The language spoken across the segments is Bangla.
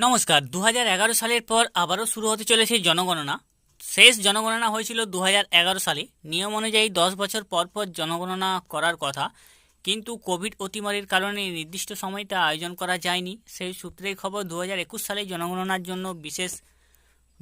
নমস্কার দু হাজার এগারো সালের পর আবারও শুরু হতে চলেছে জনগণনা। শেষ জনগণনা হয়েছিল দু হাজার এগারো সালে। নিয়ম অনুযায়ী দশ বছর পর পর জনগণনা করার কথা। কিন্তু কোভিড অতিমারির কারণে নির্দিষ্ট সময়টা আয়োজন করা যায়নি। সেই সূত্রের খবর দু হাজার একুশ সালে জনগণনার জন্য বিশেষ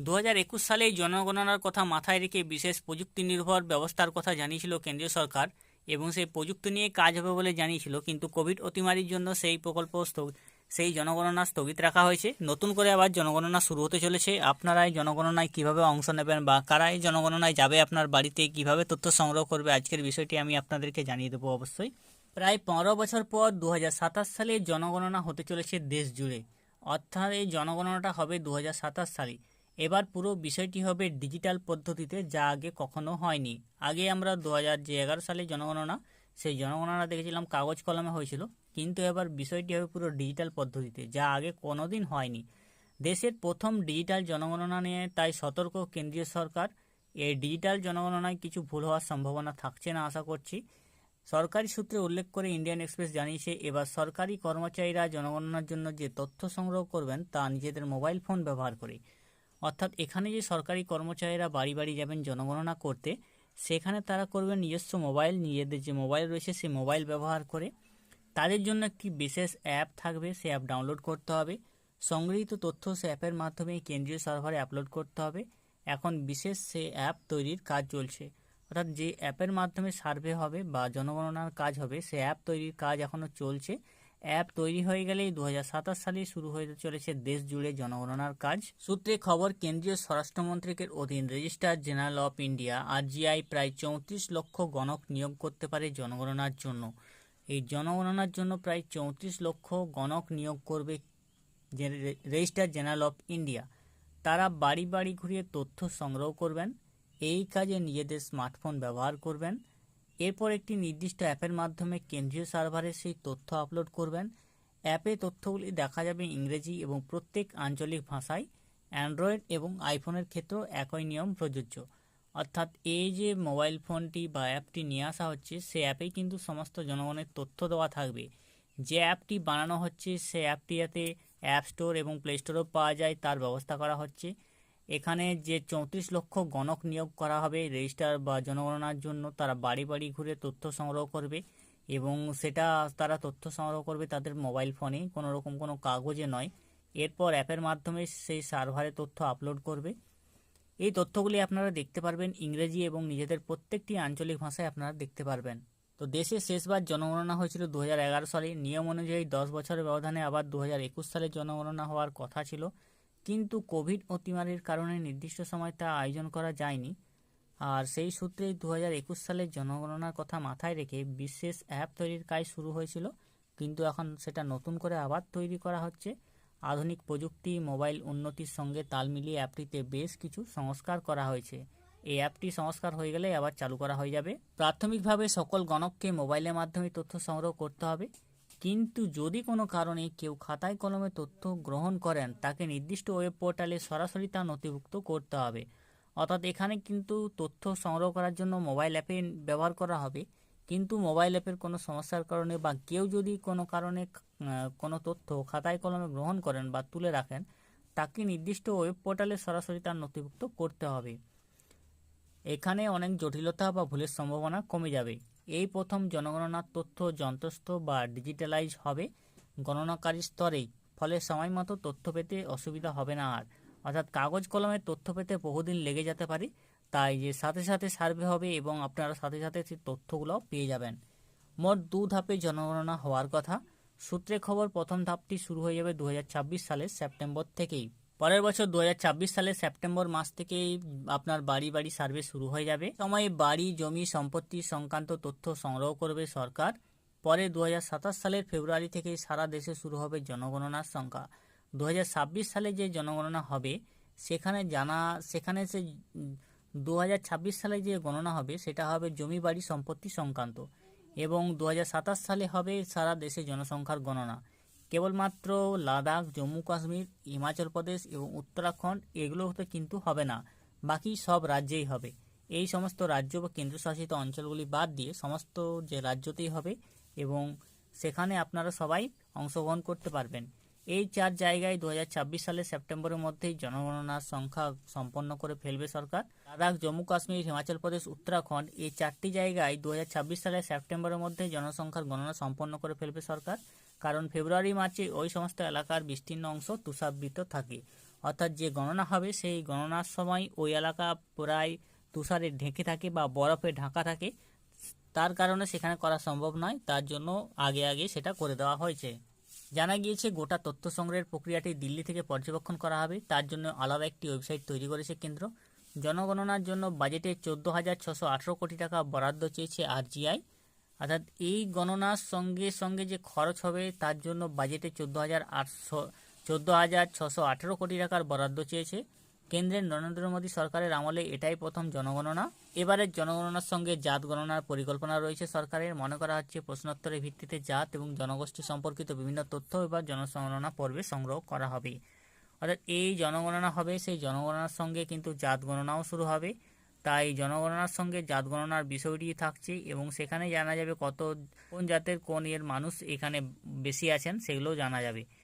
দু হাজার একুশ সালে জনগণনার কথা মাথায় রেখে বিশেষ প্রযুক্তি নির্ভর ব্যবস্থার কথা জানিয়েছিল কেন্দ্রীয় সরকার। এবং সেই প্রযুক্তি নিয়ে কাজ হবে বলে জানিয়েছিল। কিন্তু কোভিড অতিমারির জন্য সেই প্রকল্প স্থগ- সেই জনগণনা স্থগিত রাখা হয়েছে। নতুন করে আবার জনগণনা শুরু হতে চলেছে। আপনারা এই জনগণনায় কীভাবে অংশ নেবেন বা কারা এই জনগণনায় যাবে, আপনার বাড়িতে কীভাবে তথ্য সংগ্রহ করবে, আজকের বিষয়টি আমি আপনাদেরকে জানিয়ে দেবো অবশ্যই। প্রায় পনেরো বছর পর দু হাজার সাতাশ সালে জনগণনা হতে চলেছে দেশ জুড়ে। অর্থাৎ এই জনগণনাটা হবে দু হাজার সাতাশ সালে। এবার পুরো বিষয়টি হবে ডিজিটাল পদ্ধতিতে, যা আগে কখনো হয়নি। আগে আমরা দু সালে জনগণনা, সেই জনগণনা দেখেছিলাম, কাগজ কলমে হয়েছিল। কিন্তু এবার বিষয়টি হবে পুরো ডিজিটাল পদ্ধতিতে, যা আগে কোনোদিন হয়নি। দেশের প্রথম ডিজিটাল জনগণনা নিয়ে তাই সতর্ক কেন্দ্রীয় সরকার। এই ডিজিটাল জনগণনায় কিছু ভুল হওয়ার সম্ভাবনা থাকছে না আশা করছি। সরকারি সূত্রে উল্লেখ করে ইন্ডিয়ান এক্সপ্রেস জানিয়েছে, এবার সরকারি কর্মচারীরা জনগণনার জন্য যে তথ্য সংগ্রহ করবেন, তা নিজেদের মোবাইল ফোন ব্যবহার করে। অর্থাৎ এখানে যে সরকারি কর্মচারীরা বাড়ি বাড়ি যাবেন জনগণনা করতে, সেখানে তারা করবেন নিজস্ব মোবাইল, নিজেদের যে মোবাইল রয়েছে সেই মোবাইল ব্যবহার করে। তাদের জন্য একটি বিশেষ অ্যাপ থাকবে সেই অ্যাপ ডাউনলোড করতে হবে। সংগৃহীত তথ্য সে অ্যাপের মাধ্যমে কেন্দ্রীয় সার্ভারে আপলোড করতে হবে। এখন বিশেষ সে অ্যাপ তৈরির কাজ চলছে। অর্থাৎ যে অ্যাপের মাধ্যমে সার্ভে হবে বা জনগণনার কাজ হবে, সে অ্যাপ তৈরির কাজ এখনও চলছে। অ্যাপ তৈরি হয়ে গেলেই দু সালে শুরু হয়ে চলেছে দেশ জুড়ে জনগণনার কাজ। সূত্রে খবর, কেন্দ্রীয় স্বরাষ্ট্রমন্ত্রীকের অধীন registrar general of India, RGI প্রায় চৌত্রিশ লক্ষ গণক নিয়োগ করতে পারে জনগণনার জন্য। এই জনগণনার জন্য প্রায় চৌত্রিশ লক্ষ গণক নিয়োগ করবে রেজিস্ট্রার জেনারেল অফ ইন্ডিয়া। তারা বাড়ি বাড়ি ঘুরিয়ে তথ্য সংগ্রহ করবেন, এই কাজে নিজেদের স্মার্টফোন ব্যবহার করবেন, এরপর একটি নির্দিষ্ট অ্যাপের মাধ্যমে কেন্দ্রীয় সার্ভারে সেই তথ্য আপলোড করবেন। অ্যাপে তথ্যগুলি দেখা যাবে ইংরেজি এবং প্রত্যেক আঞ্চলিক ভাষায়, অ্যান্ড্রয়েড এবং আইফোনের ক্ষেত্রেও একই নিয়ম প্রযোজ্য। অর্থাৎ এই যে মোবাইল ফোনটি বা অ্যাপটি নিয়ে আসা হচ্ছে, সে অ্যাপেই কিন্তু সমস্ত জনগণের তথ্য দেওয়া থাকবে। যে অ্যাপটি বানানো হচ্ছে, সে অ্যাপটি যাতে অ্যাপ স্টোর এবং প্লে স্টোরেও পাওয়া যায়, তার ব্যবস্থা করা হচ্ছে। এখানে যে চৌত্রিশ লক্ষ গণক নিয়োগ করা হবে, রেজিস্টার বা জনগণনার জন্য তারা বাড়ি বাড়ি ঘুরে তথ্য সংগ্রহ করবে এবং সেটা তারা তথ্য সংগ্রহ করবে তাদের মোবাইল ফোনে, কোনো রকম কোনো কাগজে নয়। এরপর অ্যাপের মাধ্যমে সেই সার্ভারে তথ্য আপলোড করবে। এই তথ্যগুলি আপনারা দেখতে পারবেন ইংরেজি এবং নিজেদের প্রত্যেকটি আঞ্চলিক ভাষায় আপনারা দেখতে পারবেন। তো দেশে শেষবার জনগণনা হয়েছিল দু হাজার এগারো সালে। নিয়ম অনুযায়ী দশ বছরের ব্যবধানে আবার দু হাজার একুশ সালে জনগণনা হওয়ার কথা ছিল। কিন্তু কোভিড অতিমারির কারণে নির্দিষ্ট সময় তা আয়োজন করা যায়নি। আর সেই সূত্রেই দু হাজার একুশ সালের জনগণনার কথা মাথায় রেখে বিশেষ অ্যাপ তৈরির কাজ শুরু হয়েছিল। কিন্তু এখন সেটা নতুন করে আবার তৈরি করা হচ্ছে। আধুনিক প্রযুক্তি, মোবাইল উন্নতির সঙ্গে তাল মিলিয়ে অ্যাপটিতে বেশ কিছু সংস্কার করা হয়েছে। এই অ্যাপটি সংস্কার হয়ে গেলে আবার চালু করা হয়ে যাবে। প্রাথমিকভাবে সকল গণককে মোবাইলের মাধ্যমে তথ্য সংগ্রহ করতে হবে। কিন্তু যদি কোনো কারণে কেউ খাতায় কলমে তথ্য গ্রহণ করেন, তাকে নির্দিষ্ট ওয়েব পোর্টালে সরাসরি তা নথিভুক্ত করতে হবে। অর্থাৎ এখানে কিন্তু তথ্য সংগ্রহ করার জন্য মোবাইল অ্যাপে ব্যবহার করা হবে। কিন্তু মোবাইল অ্যাপের কোনো সমস্যার কারণে বা কেউ যদি কোনো কারণে কোনো তথ্য খাতায় কলমে গ্রহণ করেন বা তুলে রাখেন, তাকে নির্দিষ্ট ওয়েব পোর্টালে সরাসরি তার নথিভুক্ত করতে হবে। এখানে অনেক জটিলতা বা ভুলের সম্ভাবনা কমে যাবে। এই প্রথম জনগণনার তথ্য যন্ত্রস্থ বা ডিজিটালাইজ হবে গণনাকারী স্তরেই, ফলে সময় মতো তথ্য পেতে অসুবিধা হবে না আর। অর্থাৎ কাগজ কলমের তথ্য পেতে বহুদিন লেগে যেতে পারে। তাই যে সাথে সাথে সার্ভে হবে এবং আপনারা সাথে সাথে সেই তথ্যগুলো পেয়ে যাবেন। মোট দু ধাপে জনগণনা হওয়ার কথা। সূত্রে খবর, প্রথম ধাপটি শুরু হয়ে যাবে দু হাজার ছাব্বিশ সালের সেপ্টেম্বর থেকেই। পরের বছর দু হাজার ছাব্বিশ সালের সেপ্টেম্বর মাস থেকেই আপনার বাড়ি বাড়ি সার্ভে শুরু হয়ে যাবে। সময়ে বাড়ি, জমি, সম্পত্তি সংক্রান্ত তথ্য সংগ্রহ করবে সরকার। পরে দু হাজার সাতাশ সালের ফেব্রুয়ারি থেকে সারা দেশে শুরু হবে জনগণনার সংখ্যা। দু হাজার ছাব্বিশ সালে যে জনগণনা হবে, সেখানে জানা, সেখানে সে দু হাজার ছাব্বিশ সালে যে গণনা হবে, সেটা হবে জমি বাড়ি সম্পত্তি সংক্রান্ত এবং দু হাজার সাতাশ সালে হবে সারা দেশে জনসংখ্যার গণনা। কেবলমাত্র লাদাখ, জম্মু, কাশ্মীর, হিমাচল প্রদেশ এবং উত্তরাখণ্ড এগুলোতে কিন্তু হবে না, বাকি সব রাজ্যেই হবে। এই সমস্ত রাজ্য বা কেন্দ্রশাসিত অঞ্চলগুলি বাদ দিয়ে সমস্ত যে রাজ্যতেই হবে এবং সেখানে আপনারা সবাই অংশগ্রহণ করতে পারবেন। এই চার জায়গায় দু হাজার ছাব্বিশ সালের সেপ্টেম্বরের মধ্যেই জনগণনার সংখ্যা সম্পন্ন করে ফেলবে সরকার। লাদাখ, জম্মু, কাশ্মীর, হিমাচল প্রদেশ, উত্তরাখণ্ড এই চারটি জায়গায় দু হাজার ছাব্বিশ সালের সেপ্টেম্বরের মধ্যে জনসংখ্যার গণনা সম্পন্ন করে ফেলবে সরকার। কারণ ফেব্রুয়ারি, মার্চে ওই সমস্ত এলাকার বিস্তীর্ণ অংশ তুষারবৃত থাকে। অর্থাৎ যে গণনা হবে, সেই গণনার সময় ওই এলাকা প্রায় তুষারে ঢেকে থাকে বা বরফে ঢাকা থাকে। তার কারণে সেখানে করা সম্ভব নয়। তার জন্য আগে আগে সেটা করে দেওয়া হয়েছে। জানা গিয়েছে গোটা তথ্য সংগ্রহের প্রক্রিয়াটি দিল্লি থেকে পর্যবেক্ষণ করা হবে। তার জন্য আলাদা একটি ওয়েবসাইট তৈরি করেছে কেন্দ্র। জনগণনার জন্য বাজেটে চোদ্দ হাজার ছশো আঠেরো কোটি টাকা বরাদ্দ চেয়েছে আরজিআই। অর্থাৎ এই গণনার সঙ্গে সঙ্গে যে খরচ হবে, তার জন্য বাজেটে চোদ্দ হাজার আটশো, চোদ্দ হাজার ছশো আঠেরো কোটি টাকার বরাদ্দ চেয়েছে। কেন্দ্রের নরেন্দ্র মোদী সরকারের আমলে এটাই প্রথম জনগণনা। এবারের জনগণনার সঙ্গে জাত গণনার পরিকল্পনা রয়েছে সরকারের। মনে করা হচ্ছে প্রশ্নোত্তরের ভিত্তিতে জাত এবং জনগোষ্ঠী সম্পর্কিত বিভিন্ন তথ্য এবার জনগণনা পর্বে সংগ্রহ করা হবে। অর্থাৎ এই জনগণনা হবে, সেই জনগণনার সঙ্গে কিন্তু জাত গণনাও শুরু হবে। তাই জনগণনার সঙ্গে জাত গণনার বিষয়টি থাকছে এবং সেখানে জানা যাবে কত, কোন জাতের, কোন এর মানুষ এখানে বেশি আছেন, সেগুলোও জানা যাবে।